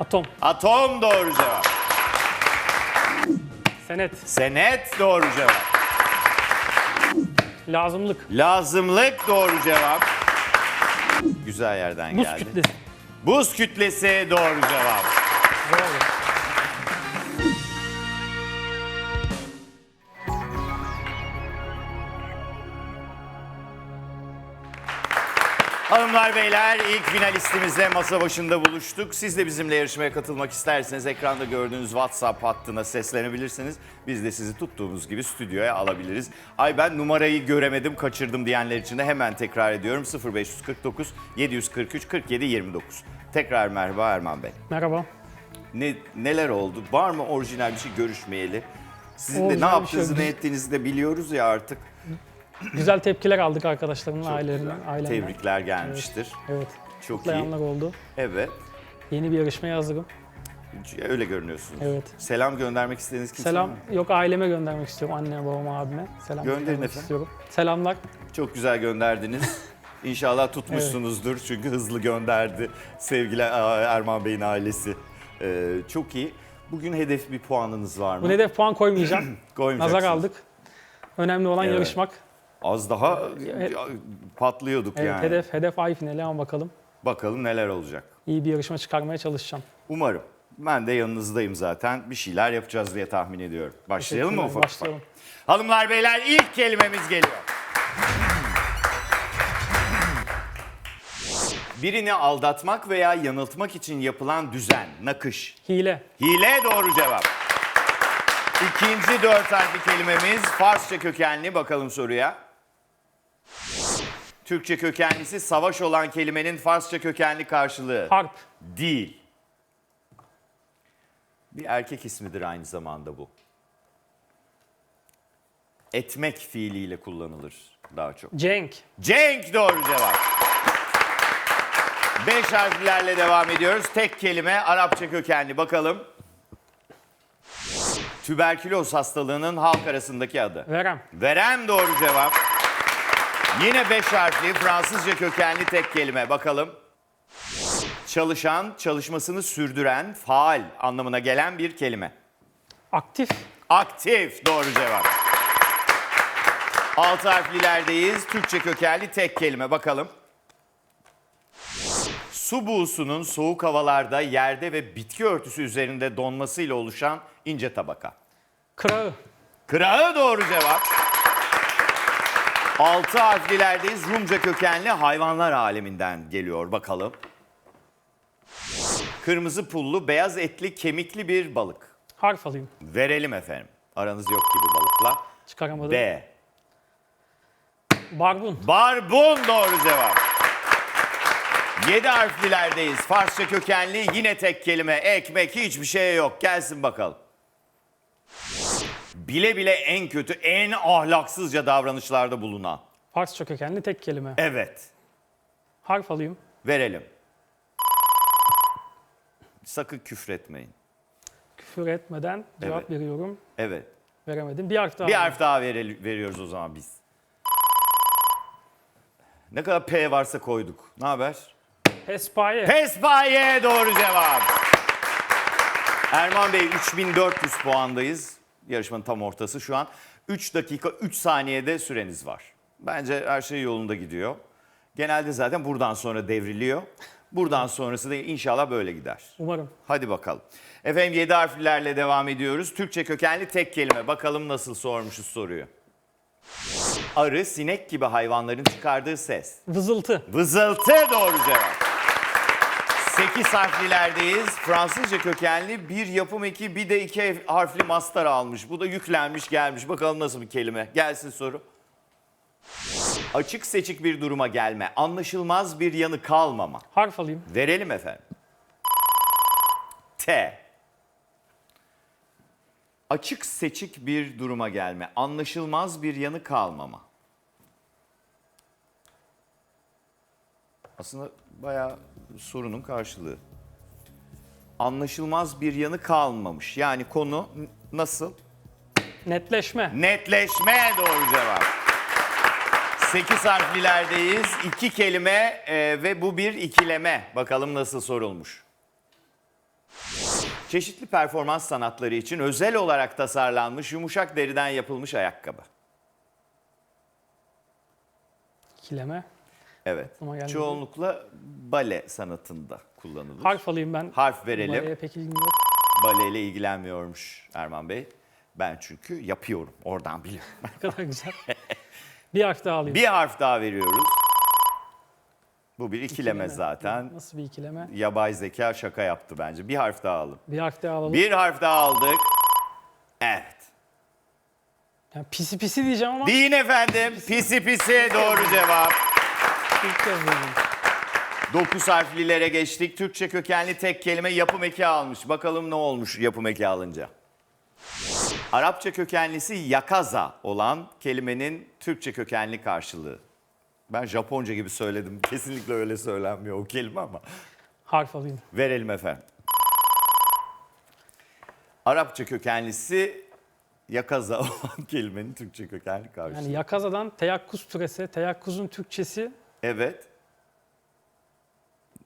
Atom. Atom doğru cevap. Senet. Senet doğru cevap. Lazımlık. Lazımlık doğru cevap. Güzel yerden Buz geldi. kütlesi. Buz kütlesi doğru cevap. Doğru. Hanımlar beyler ilk finalistimizle masa başında buluştuk. Siz de bizimle yarışmaya katılmak isterseniz ekranda gördüğünüz WhatsApp hattına seslenebilirsiniz. Biz de sizi tuttuğumuz gibi stüdyoya alabiliriz. Ay ben numarayı göremedim kaçırdım diyenler için de hemen tekrar ediyorum. 0549 743 47 29. Tekrar merhaba Erman Bey. Merhaba. Ne, neler oldu? Var mı orijinal bir şey görüşmeyeli? Sizin de ne Orijinal bir yaptığınızı şey ne ettiğinizi de biliyoruz ya artık. Güzel tepkiler aldık arkadaşlarımın, ailelerinden. Güzel. ailemden. Tebrikler gelmiştir. Evet. Çok iyi. Kutlayanlar oldu. Evet. Yeni bir yarışmaya hazırım. Öyle görünüyorsunuz. Evet. Selam göndermek istediğiniz kimse Selam. mı? Yok aileme göndermek istiyorum. Anneme, babama, abime. Selam Gönderin göndermek efendim. istiyorum. Selamlar. Çok güzel gönderdiniz. İnşallah tutmuşsunuzdur çünkü hızlı gönderdi sevgili aa, Erman Bey'in ailesi. Ee, çok iyi. Bugün hedef bir puanınız var mı? Bu hedef puan koymayacağım. Koymayacaksınız. Nazar aldık. Önemli olan Evet. yarışmak. Az daha patlıyorduk Evet, yani. hedef hedef ay finali ama bakalım. Bakalım neler olacak. İyi bir yarışma çıkarmaya çalışacağım. Umarım. Ben de yanınızdayım zaten. Bir şeyler yapacağız diye tahmin ediyorum. Başlayalım mı Teşekkürler, ufak ufak? Başlayalım. Hanımlar beyler ilk kelimemiz geliyor. Birini aldatmak veya yanıltmak için yapılan düzen, nakış. Hile. Hile doğru cevap. İkinci dört harfli kelimemiz Farsça kökenli. Bakalım soruya. Türkçe kökenlisi savaş olan kelimenin Farsça kökenli karşılığı. Harp. Değil. Bir erkek ismidir aynı zamanda bu. Etmek fiiliyle kullanılır daha çok. Cenk. Cenk doğru cevap. Beş harflerle devam ediyoruz. Tek kelime Arapça kökenli. Bakalım. Tüberküloz hastalığının halk arasındaki adı. Verem. Verem doğru cevap. Yine beş harfli Fransızca kökenli tek kelime. Bakalım. Çalışan, çalışmasını sürdüren, faal anlamına gelen bir kelime. Aktif. Aktif doğru cevap. Altı harflilerdeyiz. Türkçe kökenli tek kelime. Bakalım. Su buğusunun soğuk havalarda yerde ve bitki örtüsü üzerinde donmasıyla oluşan ince tabaka. Kırağı. Kırağı doğru cevap. Altı harflilerdeyiz. Rumca kökenli hayvanlar aleminden geliyor. Bakalım. Kırmızı pullu, beyaz etli, kemikli bir balık. Harf alayım. Verelim efendim. Aranız yok gibi balıkla. Çıkaramadım. B. Barbun. Barbun doğru cevap. Yedi harflilerdeyiz. Farsça kökenli yine tek kelime. Ekmek hiçbir şey yok. Gelsin bakalım. Bile bile en kötü, en ahlaksızca davranışlarda bulunan. Farsça kökenli tek kelime. Evet. Harf alayım. Verelim. Sakın küfretmeyin. Küfür etmeden cevap Evet. veriyorum. Evet. Veremedim. Bir harf daha. Bir harf daha vere- veriyoruz o zaman biz. Ne kadar P varsa koyduk. Ne haber? Pespaye. Pespaye doğru cevap. Erman Bey 3400 puandayız. Yarışmanın tam ortası şu an. 3 dakika 3 saniyede süreniz var. Bence her şey yolunda gidiyor. Genelde zaten buradan sonra devriliyor. Buradan sonrası da inşallah böyle gider. Umarım. Hadi bakalım. Efendim 7 harflerle devam ediyoruz. Türkçe kökenli tek kelime. Bakalım nasıl sormuşuz soruyu. Arı, sinek gibi hayvanların çıkardığı ses. Vızıltı. Vızıltı doğru cevap. 8 harflilerdeyiz. Fransızca kökenli bir yapım eki bir de iki harfli mastar almış. Bu da yüklenmiş gelmiş. Bakalım nasıl bir kelime. Gelsin soru. Açık seçik bir duruma gelme. Anlaşılmaz bir yanı kalmama. Harf alayım. Verelim efendim. T. Açık seçik bir duruma gelme. Anlaşılmaz bir yanı kalmama. Aslında bayağı sorunun karşılığı. Anlaşılmaz bir yanı kalmamış. Yani konu nasıl? Netleşme. Netleşme doğru cevap. 8 harflilerdeyiz. İki kelime e, ve bu bir ikileme. Bakalım nasıl sorulmuş. Çeşitli performans sanatları için özel olarak tasarlanmış yumuşak deriden yapılmış ayakkabı. İkileme. Evet. Çoğunlukla bale sanatında kullanılır. Harf alayım ben. Harf verelim. Baleye pek ilgim yok. Baleyle ilgilenmiyormuş Erman Bey. Ben çünkü yapıyorum. Oradan biliyorum. Ne kadar güzel. bir harf daha alayım. bir harf daha veriyoruz. Bu bir ikileme, İkileme. zaten. Nasıl bir ikileme? Yabay zeka şaka yaptı bence. Bir harf daha alın. Bir harf daha alalım. Bir harf daha aldık. Evet. Yani pisi pisi diyeceğim ama Deyin efendim. Pisi pisi doğru cevap. Dokuz harflilere geçtik. Türkçe kökenli tek kelime yapım eki almış. Bakalım ne olmuş yapım eki alınca. Arapça kökenlisi yakaza olan kelimenin Türkçe kökenli karşılığı. Ben Japonca gibi söyledim. Kesinlikle öyle söylenmiyor o kelime ama. Harf alayım. Verelim efendim. Arapça kökenlisi yakaza olan kelimenin Türkçe kökenli karşılığı. Yani yakazadan teyakkuz türesi, teyakkuzun Türkçesi Evet,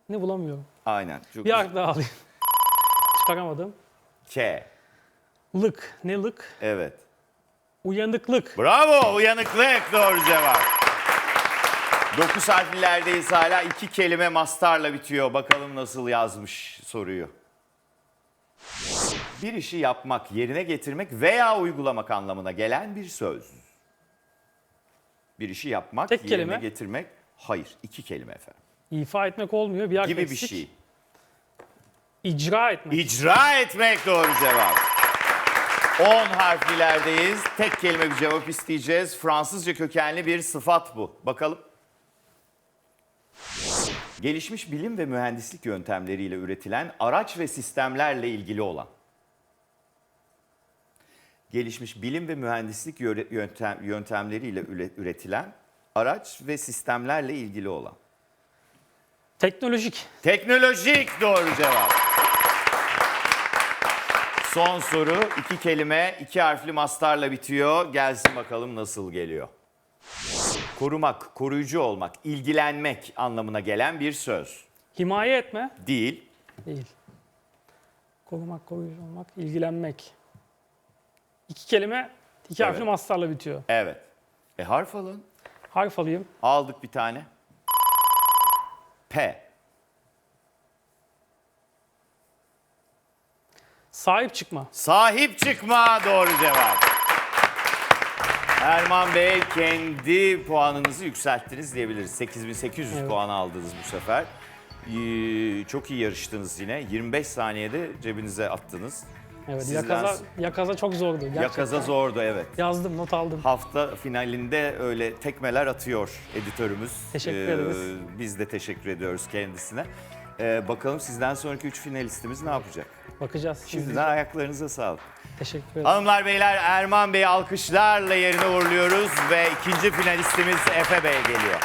ne bulamıyorum. aynen. Çok Bir güzel. harf daha alayım. Çıkaramadım. K. Lık. Ne lık? Evet. Uyanıklık. Bravo, uyanıklık doğru cevap. Dokuz harflilerdeyiz hala. iki kelime mastarla bitiyor. Bakalım nasıl yazmış soruyu. Bir işi yapmak, yerine getirmek veya uygulamak anlamına gelen bir söz. Bir işi yapmak, Tek yerine kelime. getirmek. Hayır, iki kelime efendim. İfa etmek olmuyor. Bir Gibi bir eksik. şey. İcra etmek. İcra etmek doğru cevap. 10 harflilerdeyiz. Tek kelime bir cevap isteyeceğiz. Fransızca kökenli bir sıfat bu. Bakalım. Gelişmiş bilim ve mühendislik yöntemleriyle üretilen araç ve sistemlerle ilgili olan. Gelişmiş bilim ve mühendislik yöntem, yöntemleriyle üre- üretilen araç ve sistemlerle ilgili olan. Teknolojik. Teknolojik doğru cevap. Son soru iki kelime iki harfli mastarla bitiyor. Gelsin bakalım nasıl geliyor. Korumak, koruyucu olmak, ilgilenmek anlamına gelen bir söz. Himaye etme. Değil. Değil. Korumak, koruyucu olmak, ilgilenmek. İki kelime, iki harfli Evet. mastarla bitiyor. Evet. E harf alın. Harf alayım. Aldık bir tane. P. Sahip çıkma. Sahip çıkma doğru cevap. Erman Bey kendi puanınızı yükselttiniz diyebiliriz. 8800 Evet. puan aldınız bu sefer. Ee, Çok iyi yarıştınız yine. 25 saniyede cebinize attınız. Evet, Sizden- yakaza, yakaza çok zordu. Gerçekten. Yakaza zordu evet. Yazdım, not aldım. Hafta finalinde öyle tekmeler atıyor editörümüz. Teşekkür Ee, ederiz. Biz de teşekkür ediyoruz kendisine. Ee, bakalım sizden sonraki 3 finalistimiz ne yapacak? Bakacağız. Şimdi Şimdiden ayaklarınıza sağlık. teşekkür ederim. Hanımlar beyler Erman Bey alkışlarla yerine uğurluyoruz ve ikinci finalistimiz Efe Bey geliyor.